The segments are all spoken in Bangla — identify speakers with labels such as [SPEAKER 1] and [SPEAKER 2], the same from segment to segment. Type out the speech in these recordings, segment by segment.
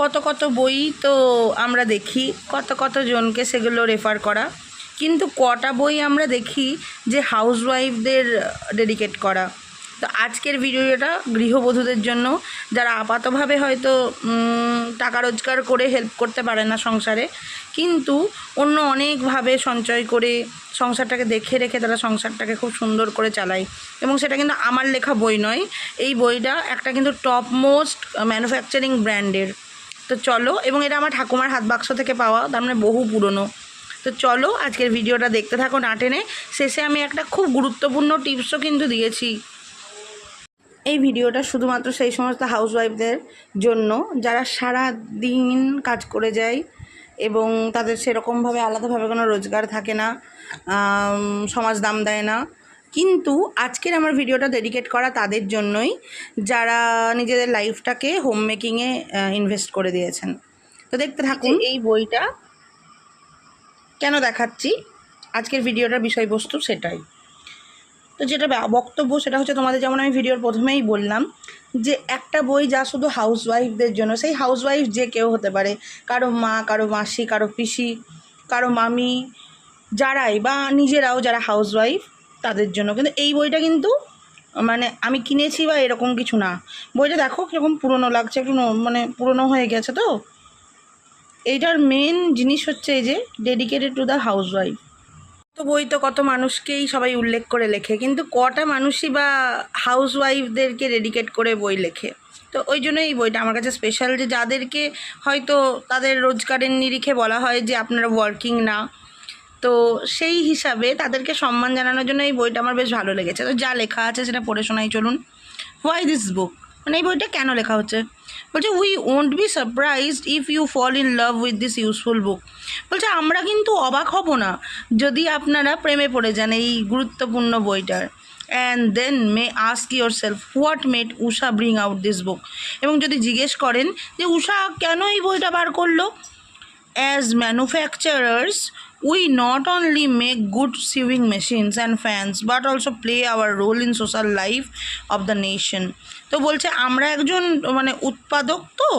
[SPEAKER 1] কত কত বই তো আমরা দেখি, কত কত জনকে সেগুলো রেফার করা। কিন্তু কটা বই আমরা দেখি যে হাউসওয়াইফদের ডেডিকেট করা। তো আজকের ভিডিওটা গৃহবধূদের জন্য, যারা আপাতভাবে হয়তো টাকা রোজগার করে হেল্প করতে পারে না সংসারে, কিন্তু অন্য অনেকভাবে সঞ্চয় করে সংসারটাকে দেখে রেখে তারা সংসারটাকে খুব সুন্দর করে চালায়। এবং সেটা কিন্তু আমার লেখা বই নয়, এই বইটা একটা কিন্তু টপ মোস্ট ম্যানুফ্যাকচারিং ব্র্যান্ডের তো চলো, এবং এটা আমার ঠাকুমার হাত বাক্স থেকে পাওয়া, তার মানে বহু পুরনো। তো চলো, আজকের ভিডিওটা দেখতে থাকো না টেনে। শেষে আমি একটা খুব গুরুত্বপূর্ণ টিপসও কিন্তু দিয়েছি। এই ভিডিওটা শুধুমাত্র সেই সমস্ত হাউসওয়াইফদের জন্য, যারা সারা দিন কাজ করে যায় এবং তাদের সেরকমভাবে আলাদাভাবে কোনো রোজগার থাকে না সমাজ দাম দেয় না। কিন্তু আজকের আমার ভিডিওটা ডেডিকেট করা তাদের জন্যই যারা নিজেদের লাইফটাকে হোম মেকিংয়ে ইনভেস্ট করে দিয়েছেন। তো দেখতে থাকুন। এই বইটা কেন দেখাচ্ছি? আজকের ভিডিওটার বিষয়বস্তু সেটাই। তো যেটা বক্তব্য সেটা হচ্ছে তোমাদের যেমন আমি ভিডিওর প্রথমেই বললাম যে একটা বই যা শুধু হাউসওয়াইফদের জন্য সেই হাউসওয়াইফ যে কেউ হতে পারে কারও মা কারও মাসি কারও পিসি কারও মামি যারাই বা নিজেরাও যারা হাউসওয়াইফ তাদের জন্য। কিন্তু এই বইটা কিন্তু মানে আমি কিনেছি বা এরকম কিছু না। বইটা দেখো কীরকম পুরনো লাগছে, একটু মানে পুরনো হয়ে গেছে তো। এইটার মেন জিনিস হচ্ছে এই যে dedicated to the house wife তো বই তো কত মানুষকেই সবাই উল্লেখ করে লেখে, কিন্তু কটা মানুষই বা হাউস ওয়াইফদেরকে ডেডিকেট করে বই লেখে? তো ওই জন্য এই বইটা আমার কাছে স্পেশাল যে যাদেরকে হয়তো তাদের রোজগারের নিরিখে বলা হয় যে আপনারা ওয়ার্কিং না তো সেই হিসাবে তাদেরকে সম্মান জানানোর জন্য এই বইটা আমার বেশ ভালো লেগেছে। তো যা লেখা আছে সেটা পড়ে শোনাই, চলুন। হোয়াই দিস বুক মানে এই বইটা কেন লেখা হচ্ছে? বলছে we won't be surprised if you fall in love with this useful book বলছে, আমরা কিন্তু অবাক হব না যদি আপনারা প্রেমে পড়ে যান এই গুরুত্বপূর্ণ বইটার। And then may ask yourself what made Usha bring out this book এবং যদি জিজ্ঞেস করেন যে উষা কেন এই বইটা বার করল? As manufacturers, we not only make good sewing machines and fans, but also play our role in social life of the nation. তো বলছে, আমরা একজন মানে উৎপাদক তো।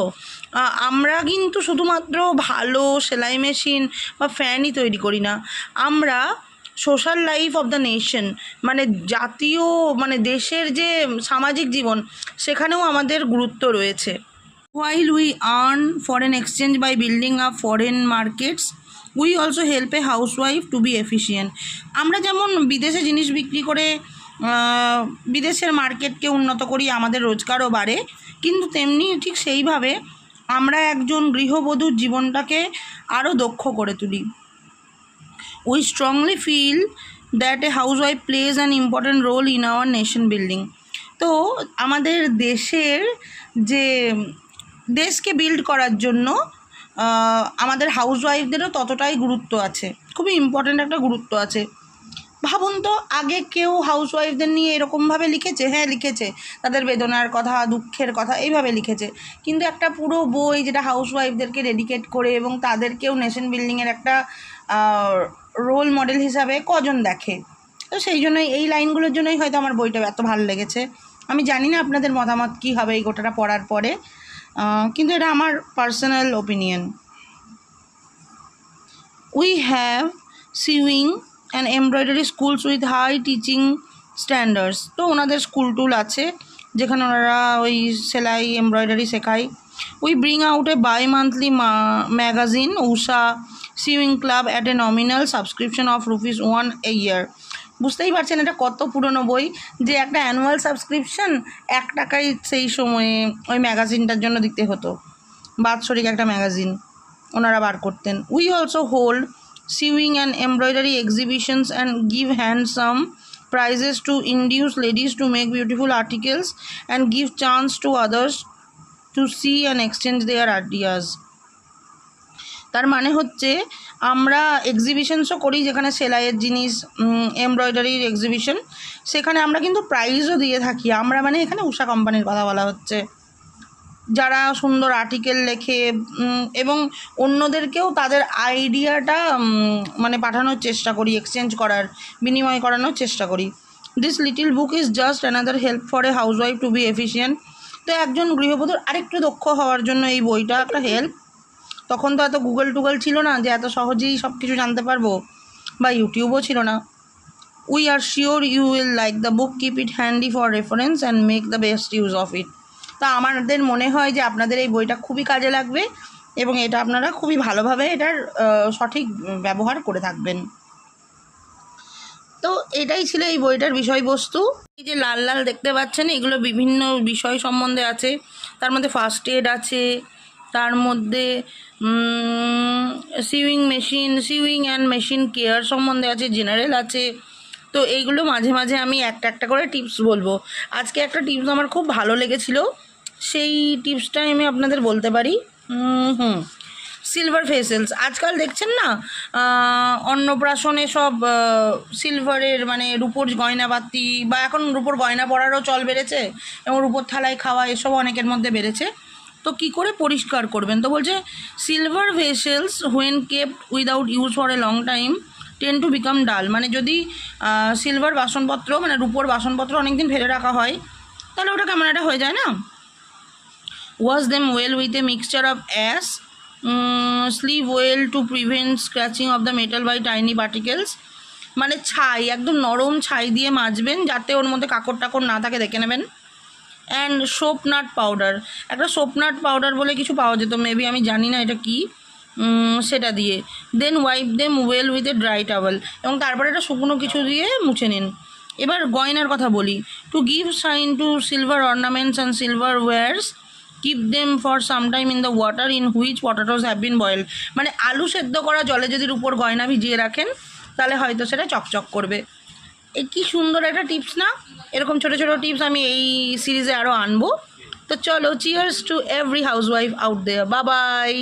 [SPEAKER 1] আমরা কিন্তু শুধুমাত্র ভালো সেলাই মেশিন বা ফ্যানই তৈরি করি না। আমরা social life of the nation মানে জাতীয় মানে দেশের যে সামাজিক জীবন, সেখানেও আমাদের গুরুত্ব রয়েছে। While we earn foreign exchange by building a foreign markets we also help a housewife to be efficient আমরা যেমন বিদেশে জিনিস বিক্রি করে বিদেশের মার্কেটকে উন্নত করি, আমাদের রোজগারও বাড়ে, কিন্তু তেমনি ঠিক সেইভাবে আমরা একজন গৃহবধূর জীবনটাকে আরও দক্ষ করে তুলি। We strongly feel that a housewife plays an important role in our nation building তো আমাদের দেশের যে দেশকে বিল্ড করার জন্য আমাদের হাউসওয়াইফদেরও ততটাই গুরুত্ব আছে। খুবই ইম্পর্ট্যান্ট একটা গুরুত্ব আছে। ভাবুন তো, আগে কেউ হাউসওয়াইফদের নিয়ে এরকমভাবে লিখেছে? হ্যাঁ লিখেছে। তাদের বেদনার কথা, দুঃখের কথা এইভাবে লিখেছে। কিন্তু একটা পুরো বই যেটা হাউসওয়াইফদেরকে ডেডিকেট করে এবং তাদেরকেও নেশন বিল্ডিংয়ের একটা রোল মডেল হিসাবে কজন দেখে? তো সেই জন্যই, এই লাইনগুলোর জন্যই হয়তো আমার বইটা এত ভালো লেগেছে। আমি জানি না আপনাদের মতামত কী হবে এই গোটাটা পড়ার পরে। কিন্তু এটা আমার personal opinion we have sewing and embroidery schools with high teaching standards তো ওনাদের স্কুল টুল আছে, যেখানে ওনারা ওই সেলাই এমব্রয়ডারি শেখায়। We bring out a bimonthly magazine Usha sewing club at a nominal subscription of rupees one a year বুঝতেই পারছেন এটা কত পুরনো বই যে একটা অ্যানুয়াল সাবস্ক্রিপশন এক টাকায় সেই সময়ে ওই ম্যাগাজিনটার জন্য দিতে হতো। বাৎসরিক একটা ম্যাগাজিন ওনারা বার করতেন। We also hold sewing and embroidery exhibitions and give handsome prizes to induce ladies to make beautiful articles and give chance to others to see and exchange their ideas তার মানে হচ্ছে আমরা এক্সিবিশনসও করি যেখানে সেলাইয়ের জিনিস এমব্রয়ডারির এক্সিবিশন সেখানে আমরা কিন্তু প্রাইজও দিয়ে থাকি। আমরা মানে এখানে উষা কোম্পানির কথা বলা হচ্ছে। যারা সুন্দর আর্টিকেল লেখে এবং অন্যদেরকেও তাদের আইডিয়াটা মানে পাঠানোর চেষ্টা করি এক্সচেঞ্জ করার, বিনিময় করানোর চেষ্টা করি। This little book is just another help for a housewife to be efficient তো একজন গৃহবধূর আরেকটু দক্ষ হওয়ার জন্য এই বইটা একটা হেল্প তখন তো এত গুগল টুগল ছিল না যে এত সহজেই সব কিছু জানতে পারব, বা ইউটিউবও ছিল না। We are sure you will like the book keep it handy for reference and make the best use of it তা আমাদের মনে হয় যে আপনাদের এই বইটা খুবই কাজে লাগবে এবং এটা আপনারা খুবই ভালোভাবে এটার সঠিক ব্যবহার করে থাকবেন। তো এটাই ছিল এই বইটার বিষয়বস্তু। এই যে লাল লাল দেখতে পাচ্ছেন, এগুলো বিভিন্ন বিষয় সম্বন্ধে আছে। তার মধ্যে ফার্স্ট এড আছে তার মধ্যে sewing machine sewing and machine care সম্বন্ধে আছে জেনারেল আছে। তো এইগুলো মাঝে মাঝে আমি একটা একটা করে টিপস বলব। আজকে একটা টিপস আমার খুব ভালো লেগেছিল। সেই টিপসটাই আমি আপনাদের বলতে পারি। হুম। সিলভার ফেসেলস আজকাল দেখছেন না? অন্নপ্রাশনে সব সিলভারের মানে রূপোর গয়নাবাতি বা এখন রূপোর গয়না পরারও চল বেড়েছে এবং রূপোর থালায় খাওয়া এসব অনেকের মধ্যে বেড়েছে। তো কি করে পরিষ্কার করবেন? তো বলছে silver vessels when kept without use for a long time tend to become dull মানে যদি সিলভার বাসনপত্র মানে রূপোর বাসনপত্র অনেকদিন ফেলে রাখা হয়, তাহলে ওটা কেমন একটা হয়ে যায় না? Wash them well with a mixture of ash sleeve well to prevent scratching of of metal by tiny particles মানে ছাই, একদম নরম ছাই দিয়ে মাজবেন, যাতে ওর মধ্যে কাকড় টাকড় না থাকে, দেখে নেবেন। অ্যান্ড সোপনাট পাউডার একটা সোপনাট পাউডার বলে কিছু পাওয়া যেত মেবি আমি জানি না এটা কি। সেটা দিয়ে। Then wipe them well with a dry towel এবং তারপরে একটা শুকনো কিছু দিয়ে মুছে নিন। এবার গয়নার কথা বলি। To give shine to silver ornaments and silver wares keep them for some time in the water in which potatoes have been boil মানে আলু সেদ্ধ করা জলে যদি উপর গয়না ভিজিয়ে রাখেন, তাহলে হয়তো সেটা চকচক করবে। এই কি সুন্দর একটা টিপস না? এরকম ছোট ছোট টিপস আমি এই সিরিজে আরও আনব। তো চলো cheers to every housewife out there Babai